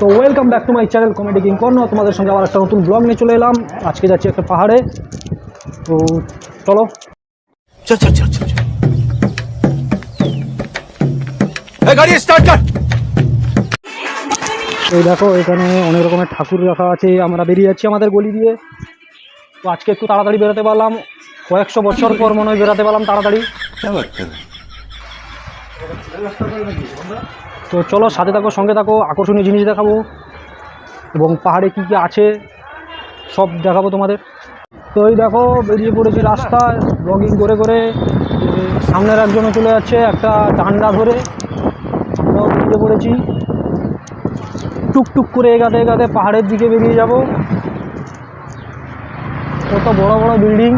তো welcome back to my channel comedy king corn তোমাদের সঙ্গে আবার একটা নতুন ব্লগ নিয়ে চলে এলাম। আজকে যাচ্ছি একটা পাহাড়ে। তো চলো। এই দেখো এখানে অনেক রকমের ঠাকুর রাখা আছে। আমরা বেরিয়ে যাচ্ছি আমাদের গলি দিয়ে। তো আজকে একটু তাড়াতাড়ি বেরোতে পারলাম। কয়েকশো বছর পর মনে হয় বেরোতে পারলাম তাড়াতাড়ি। তো চলো, সাথে থাকো, সঙ্গে থাকো, আকর্ষণীয় জিনিস দেখাবো। এবং পাহাড়ে কী কী আছে, সব দেখাবো তোমাদের। তো এই দেখো, বেরিয়ে পড়েছি রাস্তায় ব্লগিং করে করে সামনের একজনও চলে যাচ্ছে, একটা ডান্ডা ধরে। আমরাও বেরিয়ে পড়েছি। টুকটুক করে এগাতে এগাতে পাহাড়ের দিকে বেরিয়ে যাব। কত বড় বড় বিল্ডিং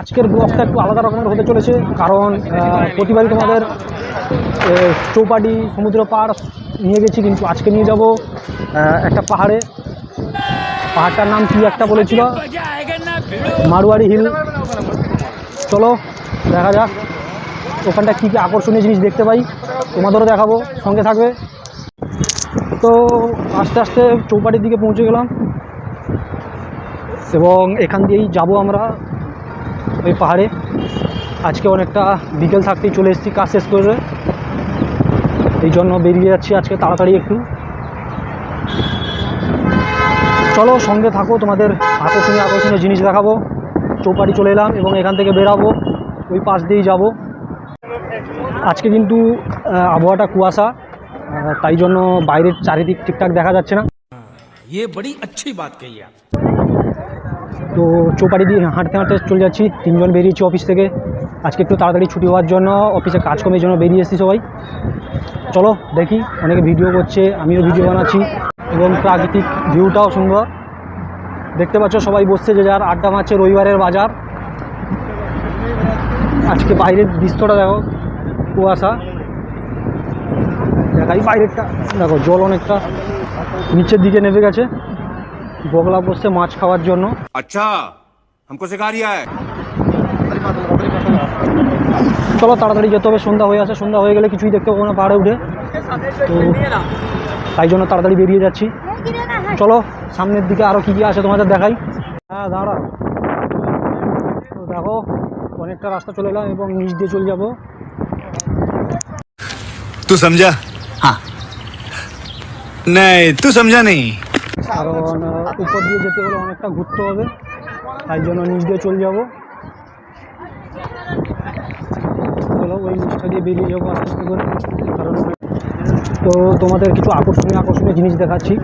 আজকের ব্লগটা একটু আলাদা রকমের হতে চলেছে, কারণ প্রতিবারই তোমাদের চৌপাটি, সমুদ্র পাড় নিয়ে গেছি, কিন্তু আজকে নিয়ে যাব একটা পাহাড়ে। পাহাড়টার নাম কি একটা বলেছিল? মারুয়ারি হিল। চলো, দেখা যাক, ওখানটা কী কী আকর্ষণীয় জিনিস দেখতে পাই। তোমাদেরও দেখাবো, সঙ্গে থাকবে। তো, আস্তে আস্তে চৌপাটির দিকে পৌঁছে গেলাম। এবং এখান দিয়েই যাব আমরা। ওই পাহাড়ে আজকে অনেকটা বিকেল থাকতেই চলে এসেছি কাজ শেষ করে এই জন্য বেরিয়ে যাচ্ছি আজকে তাড়াতাড়ি একটু চলো সঙ্গে থাকো তোমাদের আকর্ষণীয় আকর্ষণীয় জিনিস দেখাবো চৌপাটি চলে এলাম এবং এখান থেকে বেরাবো ওই পাশ দিয়েই যাব আজকে কিন্তু আহ, আবহাওয়াটা কুয়াশা আহ, তাই জন্য বাইরের চারিদিক ঠিকঠাক দেখা যাচ্ছে না ये बड़ी अच्छी बात कही आप তো চৌপাটি দিয়ে হাঁটতে হাঁটতে চলে যাচ্ছি। তিনজন বেরিয়েছি অফিস থেকে। আজকে একটু তাড়াতাড়ি ছুটি হওয়ার জন্য অফিসে কাজ কমের জন্য বেরিয়ে এসেছি সবাই। চলো দেখি অনেকে ভিডিও করছে, আমিও ভিডিও বানাচ্ছি। এবং প্রাকৃতিক ভিউটাও সুন্দর। দেখতে পাচ্ছ সবাই বসছে যে যার আড্ডা মারছে রবিবারের বাজার। আজকে বাইরের দৃশ্যটা দেখো, কুয়াশা। দেখাই বাইরেরটা। দেখো জল অনেকটা নিচের দিকে নেমে গেছে। বগলা বসছে মাছ খাওয়ার জন্য अच्छा हमको सिखा रिया है চলো তাড়াতাড়ি যেতে হবে সন্ধ্যা হয়ে আসে সন্ধ্যা হয়ে গেলে কিছুই দেখতে পাবো না পাহাড়ে উঠে তো তাই জন্য তাড়াতাড়ি বেরিয়ে যাচ্ছি চলো সামনের দিকে আরও কী কী আছে তোমাদের দেখাই হ্যাঁ দাঁড়া তো দেখো অনেকটা রাস্তা চলে এলাম এবং নিচ দিয়ে চলে যাবো तू समझा हाँ नहीं तू समझा नहीं কারণ উপর দিয়ে যেতে হলে অনেকটা ঘুরতে হবে। তাই জন্য নিচ দিয়ে চলে যাব। চলো, ওই নিচটা দিয়ে বেরিয়ে যাব আস্তে আস্তে করে। কারণ, তো তোমাদের কিছু আকর্ষণীয় আকর্ষণীয় জিনিস দেখাচ্ছি।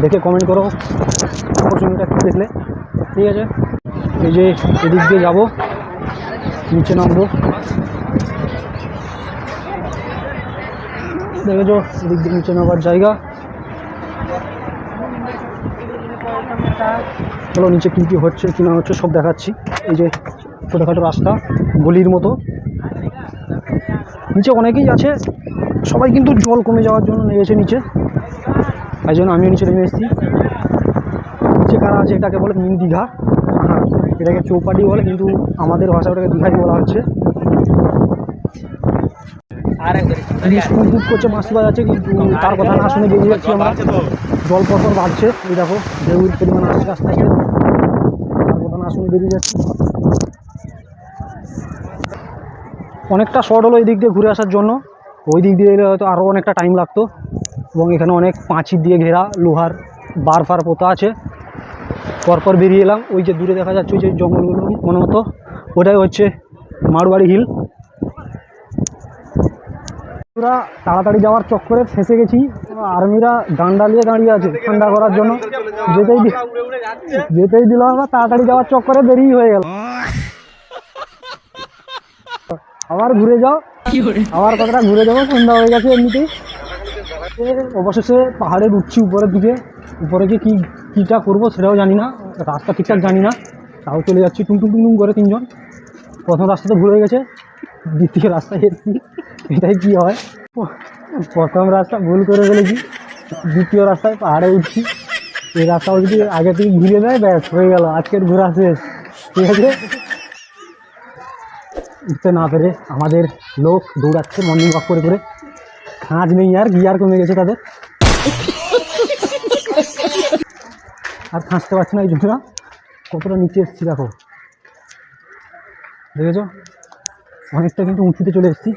দেখে কমেন্ট করো। আকর্ষণীয়টা কী দেখলে। ঠিক আছে? এই যে এদিক দিয়ে যাব। নিচে নামবো। দেখেছ? এদিক দিয়ে নিচে নামার জায়গা। চলো নিচে কী কী হচ্ছে কী না হচ্ছে সব দেখাচ্ছি। এই যে ছোটোখাটো রাস্তা গলির মতো। নিচে অনেকেই আছে সবাই কিন্তু জল কমে যাওয়ার জন্য নেমেছে নিচে। তাই জন্য আমিও নিচে নেমে এসেছি। নিচে কারা আছে এটাকে বলে মিনি দীঘা। হ্যাঁ এটাকে চৌপাটি বলে কিন্তু আমাদের ভাষা ওটাকে দীঘাই বলা হচ্ছে। স্কুল বুক করছে মাছটি বাজাচ্ছে কিন্তু তার কথা না শুনে বেরিয়ে যাচ্ছি আমরা। জল পরপর বাড়ছে। এই দেখো ঢেউর পরিমাণ আসছে রাস্তাতে তার কথা না বেরিয়ে যাচ্ছে। অনেকটা শর্ট হলো এই দিক দিয়ে ঘুরে আসার জন্য। ওই দিক দিয়ে এলে হয়তো আরও অনেকটা টাইম লাগতো। এবং এখানে অনেক পাঁচির দিয়ে ঘেরা, লোহার বার ফার পোতা আছে। পরপর বেরিয়ে এলাম। ওই যে দূরে দেখা যাচ্ছে ওই যে জঙ্গলগুলো মনে মতো ওটাই হচ্ছে মারবাড়ি হিল পুরা তাড়াতাড়ি যাওয়ার চক্করে ফেঁসে গেছি। আর্মিরা ডান্ডা নিয়ে দাঁড়িয়ে আছে ঠান্ডা করার জন্য। যেতেই যেতেই দিল আমরা তাড়াতাড়ি যাওয়ার চক্করে দেরি হয়ে গেল। আবার ঘুরে যাও। আবার কতটা ঘুরে যাব সন্ধ্যা হয়ে গেছে এমনিতেই। অবশেষে পাহাড়ে উঠছি উপরের দিকে উপরে গিয়ে কী কীটা করব সেটাও জানি না রাস্তা ঠিকঠাক জানি না। তাও চলে যাচ্ছি টুং টুং টুং টুং করে তিনজন। প্রথম রাস্তা তো ভুলে গেছে। দ্বিতীয় রাস্তায় এসেছি। এটাই কী হয়? প্রথম রাস্তা ভুল করে ফেলেছি। দ্বিতীয় রাস্তায় পাহাড়ে উঠছি। এই রাস্তাও যদি আগে থেকে ঘুরে দেয়, ব্যাস, হয়ে গেল। আজকের ঘোরা শেষ। ঠিক আছে? উঠতে না পেরে আমাদের লোক দৌড়াচ্ছে মর্নিং ওয়াক করে করে। খাঁজ নেই আর গিয়ার কমে গেছে তাদের। আর খাঁচতে পারছে না এই জন্য। কতটা নিচে এসেছি দেখো। দেখেছ? অনেকটা কিন্তু উঁচুতে চলে এসেছি।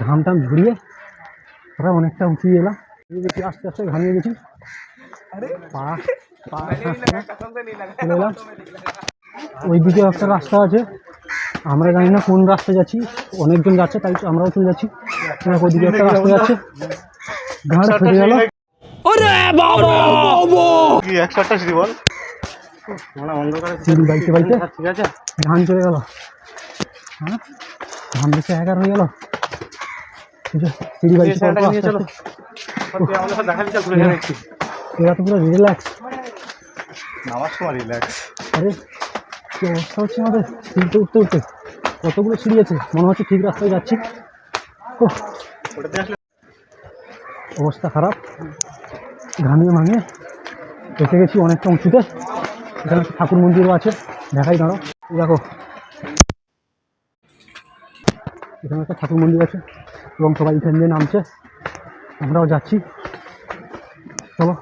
ঘাম টাম ঝরিয়ে ওরা অনেকটা উঁচু এলাম। দেখি আস্তে আস্তে ঘামিয়ে গেছি। পা পা চলে এলাম। ওইদিকে একটা রাস্তা আছে। আমরা জানি না কোন রাস্তায় যাচ্ছি। অনেকজন যাচ্ছে তাই তো আমরাও চলে যাচ্ছি। ওইদিকে একটা রাস্তা যাচ্ছে। ঘাড় ফেটে গেল। বল? মানে ধান চলে গেল। হ্যাঁ? ধান বেশি একার হয়ে গেল? এই যে সিঁড়ি বাইতে এই সাইডটাকে নিয়ে আস্তে চলো। আস্তে আমাদের সাথে দেখা দিচ্ছে ঘুরে ঘুরে দেখছি এরা তো পুরো রিল্যাক্স নামার সময় রিল্যাক্স আরে কি অবস্থা হচ্ছে আমাদের? সিঁড়িতে উঠতে উঠতে। কতগুলো সিঁড়ি আছে? মনে হচ্ছে ঠিক রাস্তায় যাচ্ছি। অবস্থা খারাপ। ঘামিয়ে ভাঙিয়ে এসে গেছি অনেকটা উঁচুতে। এখানে ঠাকুর মন্দিরও আছে। দেখাই দাঁড়ো দেখো এখানে একটা ঠাকুর মন্দির আছে এবং সবাই এখান দিয়ে নামছে। আমরাও যাচ্ছি। চলো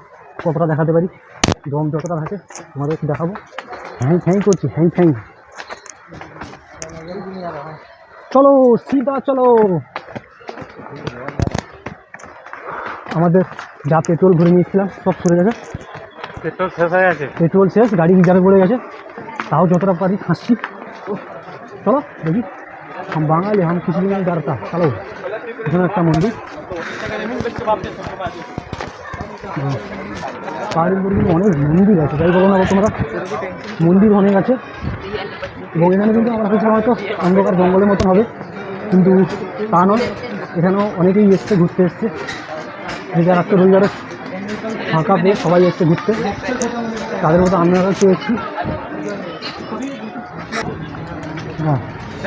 কতটা দেখাতে পারি? দম যতটা থাকে একটু দেখাবো। হ্যাঁ হ্যাঁ করছি হ্যাঁ হ্যাঁ। চলো সিধা চলো। আমাদের যা পেট্রোল ভরে নিয়েছিলাম সব সরে গেছে। পেট্রোল শেষ হয়ে গেছে? পেট্রোল শেষ গাড়ি রিজার্ভ পড়ে গেছে। তাও যতটা পারি খাচ্ছি চলো দেখি। हम বাঙালি हम কিছু দিন ডারতা চলো এখানে একটা মন্দির হুম। পাহাড়ের উপর কিন্তু অনেক মন্দির আছে তাই বলো না গো তোমরা মন্দির অনেক আছে এবং এখানে কিন্তু আমরা ভেবেছিলাম হয়তো অন্ধকার জঙ্গলের মতন হবে কিন্তু তা নয় এখানেও অনেকেই এসছে ঘুরতে এসছে যে যারা একটা রবিবারে ফাঁকা পেয়ে সবাই এসছে ঘুরতে তাদের মতো আমরাও একটু এসেছি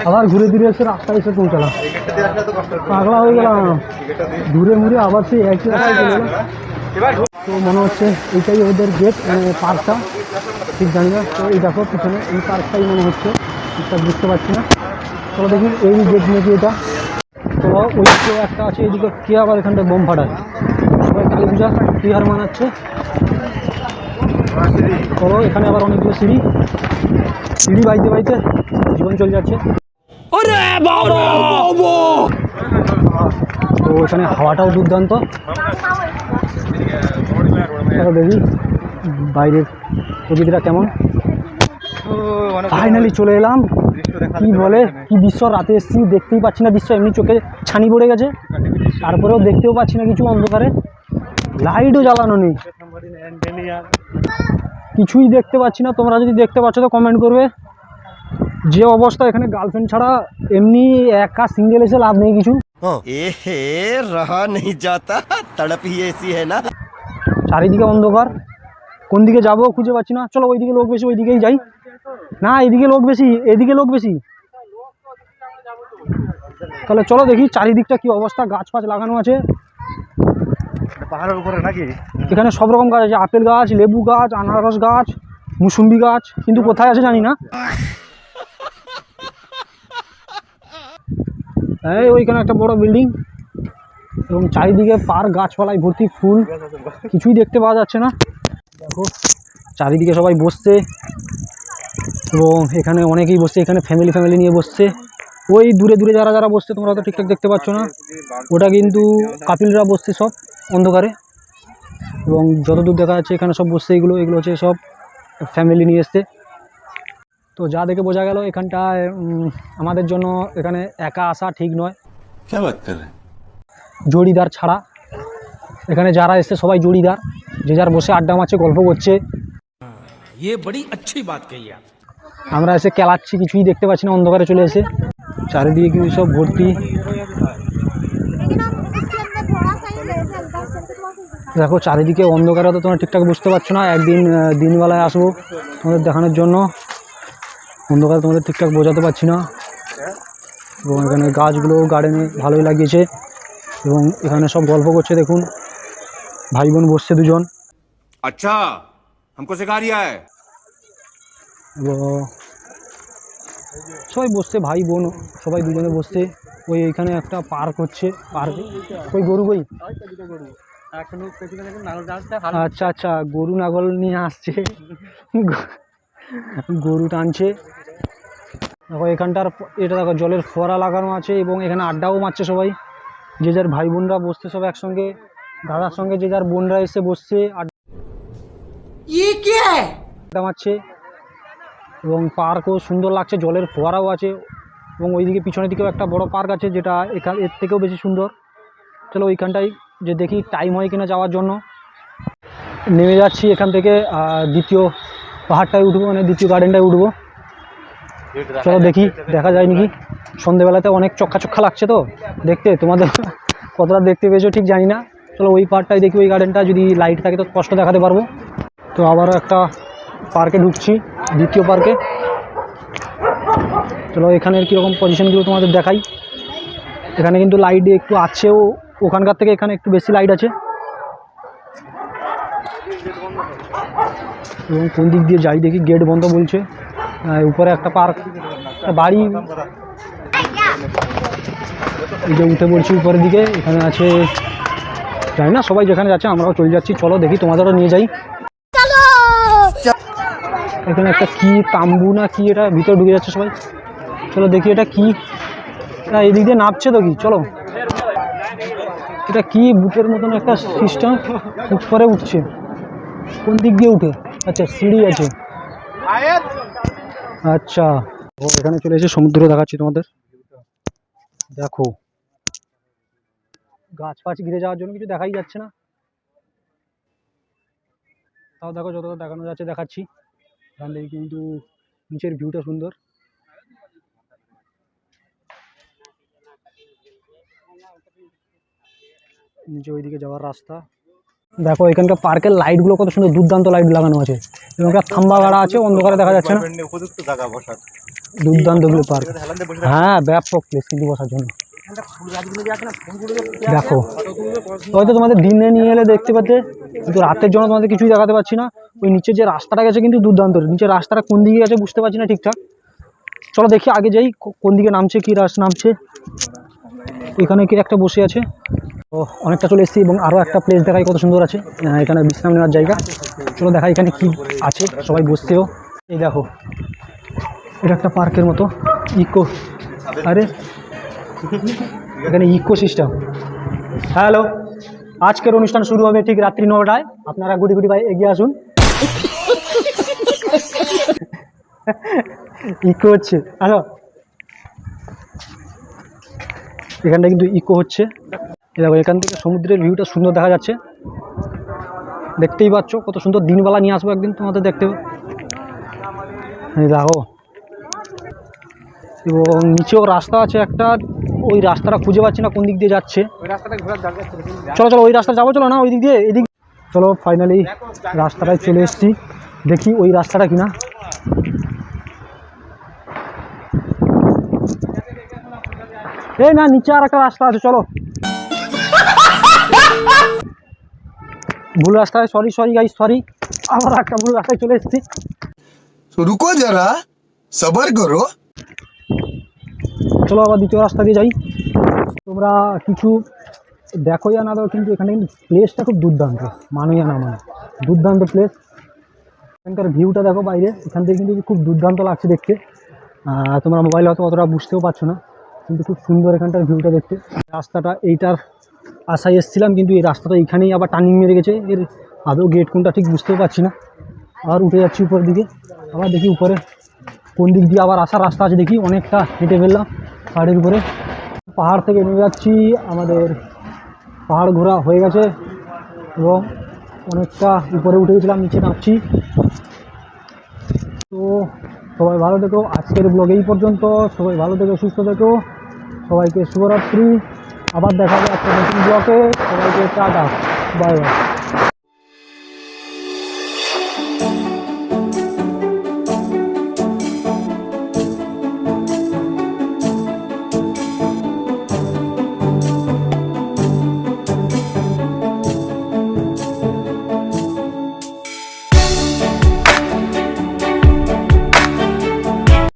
আবার ঘুরে ফিরে এসে রাস্তায় এসে পৌঁছালাম। পাগলা হয়ে গেলাম। ঘুরে ঘুরে আবার সেই একই রাস্তায় তো মনে হচ্ছে এইটাই ওদের গেট মানে পার্কটা ঠিক জানি না। তো এই দেখো পিছনে, এই পার্কটাই মনে হচ্ছে। ঠিকঠাক বুঝতে পারছি না। চলো দেখি এই গেট নাকি এটা। তো ওই দিকে একটা আছে এইদিকে কে আবার এখানটা বোম ফাটায়? সবাই কালী পূজা তিহার মানাচ্ছে? চলো এখানে আবার অনেকগুলো সিঁড়ি। সিঁড়ি বাইতে বাইতে জীবন চলে যাচ্ছে। তো এখানে হাওয়াটাও দুর্দান্ত। দেখি বাইরের প্রকৃতিটা কেমন। ফাইনালি চলে এলাম। কি বলে, কি দৃশ্য রাতে এসেছি দেখতেই পাচ্ছি না দৃশ্য, এমনি চোখে ছানি পড়ে গেছে। তারপরেও দেখতেও পাচ্ছি না কিছু অন্ধকারে। লাইটও জ্বালানো নেই। কিছুই দেখতে পাচ্ছি না, তোমরা যদি দেখতে পাচ্ছ তো কমেন্ট করবে। যে অবস্থা এখানে গার্লফ্রেন্ড ছাড়া এমনি একা সিঙ্গেল এসে লাভ নেই কিছু। চারিদিকে অন্ধকার। কোন দিকে যাব খুঁজে পাচ্ছি না। চলো ওইদিকে লোক বেশি ওইদিকেই যাই। না এদিকে লোক বেশি এদিকে লোক বেশি। তাহলে চলো দেখি চারিদিকটা কি অবস্থা গাছ ফাছ লাগানো আছে। পাহাড়ের উপরে নাকি? এখানে সব রকম গাছ আছে আপেল গাছ লেবু গাছ আনারস গাছ মুসুম্বি গাছ কিন্তু কোথায় আছে জানি না। এই ওইখানে একটা বড় বিল্ডিং এবং চারিদিকে পার্ক গাছপালায় ভর্তি ফুল। কিছুই দেখতে পাওয়া যাচ্ছে না। দেখো, চারিদিকে সবাই বসছে এবং এখানে অনেকেই বসছে, এখানে ফ্যামিলি ফ্যামিলি নিয়ে বসছে। ওই দূরে দূরে যারা যারা বসছে, তোমরা তো ঠিকঠাক দেখতে পাচ্ছ না। ওটা কিন্তু কাপিলরা বসছে সব অন্ধকারে। এবং যতদূর দেখা যাচ্ছে, এখানে সব বসছে, এগুলো এগুলো হচ্ছে সব ফ্যামিলি নিয়ে এসছে। তো যা দেখে বোঝা গেল এখানটায় আমাদের জন্য এখানে একা আসা ঠিক নয়। জড়িদার ছাড়া। এখানে যারা এসছে সবাই জড়িদার। যে যার বসে আড্ডা মারছে গল্প করছে। আমরা এসে কেলাচ্ছি কিছুই দেখতে পাচ্ছি না অন্ধকারে চলে এসে। চারিদিকে কিন্তু সব ভর্তি। দেখো চারিদিকে অন্ধকারে তো তোমরা ঠিকঠাক বুঝতে পারছ না। একদিন দিনবেলায় আসব তোমাদের দেখানোর জন্য। অন্ধকারে তোমাদের ঠিকঠাক বোঝাতে পারছি না এবং এখানে গাছগুলো গার্ডেনে ভালোই লাগিয়েছে এবং এখানে সব গল্প করছে দেখুন ভাই বোন বসছে দুজন अच्छा हमको सिखा रिया है এবং সবাই বসছে ভাই বোন সবাই দুজনে বসছে ওই এখানে একটা পার্ক হচ্ছে পার্ক ওই গরু বই এখনো পেছনে দেখুন নাগর ডান্সটা আচ্ছা আচ্ছা গরু নাগল নিয়ে আসছে গ- গরু টানছে দেখো এখানটার এটা দেখো জলের ফোয়ারা লাগানো আছে এবং এখানে আড্ডাও মারছে সবাই। যে যার ভাই বোনরা বসছে সব একসঙ্গে দাদার সঙ্গে যে যার বোনরা এসে বসছে আড্ডা মারছে এবং পার্কও সুন্দর লাগছে জলের ফোয়ারাও আছে এবং ওইদিকে পিছনের দিকেও একটা বড় পার্ক আছে যেটা এখান এর থেকেও বেশি সুন্দর। চলো ওইখানটায় যে দেখি টাইম হয় কিনা যাওয়ার জন্য। নেমে যাচ্ছি এখান থেকে দ্বিতীয় পাহাড়টায় উঠবো মানে দ্বিতীয় গার্ডেনটায় উঠবো। চলো দেখি দেখা যায় নাকি সন্ধেবেলাতে অনেক চক্কা চক্কা লাগছে তো দেখতে। তোমাদের কতটা দেখতে পেয়েছ ঠিক জানি না। চলো ওই পার্কটাই দেখি ওই গার্ডেনটা যদি লাইট থাকে তো স্পষ্ট দেখাতে পারব। তো আবারও একটা পার্কে ঢুকছি দ্বিতীয় পার্কে। চলো এখানের কীরকম পজিশনগুলো তোমাদের দেখাই। এখানে কিন্তু লাইট একটু আছেও ওখানকার থেকে এখানে একটু বেশি লাইট আছে। এবং কোন দিক দিয়ে যাই দেখি গেট বন্ধ বলছে। উপরে একটা পার্ক বাড়ি। এই যে উঠে পড়ছি উপরের দিকে এখানে আছে জানি না সবাই যেখানে যাচ্ছে আমরাও চলে যাচ্ছি। চলো দেখি তোমাদেরও নিয়ে যাই। এখানে একটা কি তাম্বু না কি এটা ভিতরে ঢুকে যাচ্ছে সবাই। চলো দেখি এটা কি। না এদিক দিয়ে নামছে তো কি? চলো। এটা কি বুটের মতন একটা সিস্টেম? উপরে উঠছে। কোন দিক দিয়ে উঠে? আচ্ছা সিঁড়ি আছে। আচ্ছা। ও, এখানে চলে এসে সমুদ্র দেখাচ্ছি তোমাদের। দেখো। গাছ ফাছ ঘিরে যাওয়ার জন্য কিছু দেখাই যাচ্ছে না। তাও দেখো যতটা দেখানো যাচ্ছে, দেখাচ্ছি। এখান থেকে কিন্তু নিচের ভিউটা সুন্দর। নিচে ওইদিকে যাওয়ার রাস্তা। দেখো এখানকার পার্কের লাইটগুলো কত সুন্দর দুর্দান্ত লাইট লাগানো আছে। এবং একটা থাম্বা গাড়া আছে অন্ধকারে দেখা যাচ্ছে না। দুর্দান্ত পার্ক হ্যাঁ ব্যাপক প্লেস কিন্তু বসার জন্য। দেখো হয়তো তোমাদের দিনে নিয়ে এলে দেখতে পাচ্ছে কিন্তু রাতের জন্য তোমাদের কিছুই দেখাতে পাচ্ছি না। ওই নিচে যে রাস্তাটা গেছে কিন্তু দুর্দান্ত। নিচের রাস্তাটা কোন দিকে গেছে বুঝতে পারছি না ঠিকঠাক। চলো দেখি আগে যাই কোন দিকে নামছে কি রাস্তা নামছে। এখানে কি একটা বসে আছে। ও অনেকটা চলে এসেছি এবং আরও একটা প্লেস দেখাই কত সুন্দর আছে। এখানে বিশ্রাম নেওয়ার জায়গা। চলো দেখা এখানে কি আছে। সবাই বসতেও। এই দেখো, এটা একটা পার্কের মতো। ইকো। আরে, এখানে ইকো সিস্টেম হ্যালো আজকের অনুষ্ঠান শুরু হবে ঠিক রাত্রি নটায়। আপনারা গুটি গুটি ভাই এগিয়ে আসুন। ইকো হচ্ছে। আসো এখানটা কিন্তু ইকো হচ্ছে। দেখো এখান থেকে সমুদ্রের ভিউটা সুন্দর দেখা যাচ্ছে। দেখতেই পাচ্ছ কত সুন্দর দিনবেলা নিয়ে আসব একদিন তোমাদের দেখতে। দেখো। এবং নিচেও রাস্তা আছে একটা ওই রাস্তাটা খুঁজে পাচ্ছি না কোন দিক দিয়ে যাচ্ছে। চলো চলো ওই রাস্তা যাব চলো না ওই দিক দিয়ে এদিক। চলো ফাইনালি রাস্তাটায় চলে এসেছি। দেখি ওই রাস্তাটা কিনা। এই না নিচে আর একটা রাস্তা আছে চলো। ভুল রাস্তায় সরি সরি গাই সরি আবার একটা ভুল রাস্তায় চলে এসেছি। রুকো যারা সবার করো। চলো আবার দ্বিতীয় রাস্তা দিয়ে যাই। তোমরা কিছু দেখো ইয়া না দাও কিন্তু এখানে কিন্তু প্লেসটা খুব দুর্দান্ত। মানুষ আনা না দুর্দান্ত প্লেস এখানকার ভিউটা দেখো বাইরে। এখান থেকে কিন্তু খুব দুর্দান্ত লাগছে দেখতে। তোমরা মোবাইলে হয়তো অতটা বুঝতেও পারছ না। কিন্তু খুব সুন্দর এখানটার ভিউটা দেখতে। রাস্তাটা এইটার আশায় এসেছিলাম, কিন্তু এই রাস্তাটা এইখানেই আবার টার্নিং মেরে গেছে। এর আদৌ গেট কোনটা ঠিক বুঝতেও পারছি না। আবার উঠে যাচ্ছি উপরের দিকে। আবার দেখি উপরে কোন দিক দিয়ে আবার আসার রাস্তা আছে দেখি। অনেকটা হেঁটে ফেললাম পাহাড়ের উপরে। পাহাড় থেকে নেমে যাচ্ছি। আমাদের পাহাড় ঘোরা হয়ে গেছে এবং অনেকটা উপরে উঠে গেছিলাম, নিচে নামছি। তো সবাই ভালো থেকো। আজকের ব্লগ এই পর্যন্ত। সবাই ভালো থেকো, সুস্থ থেকো। সবাইকে শুভরাত্রি। আবার দেখা হবে একটা নতুন ব্লকে। সবাইকে টাটা। Bye bye.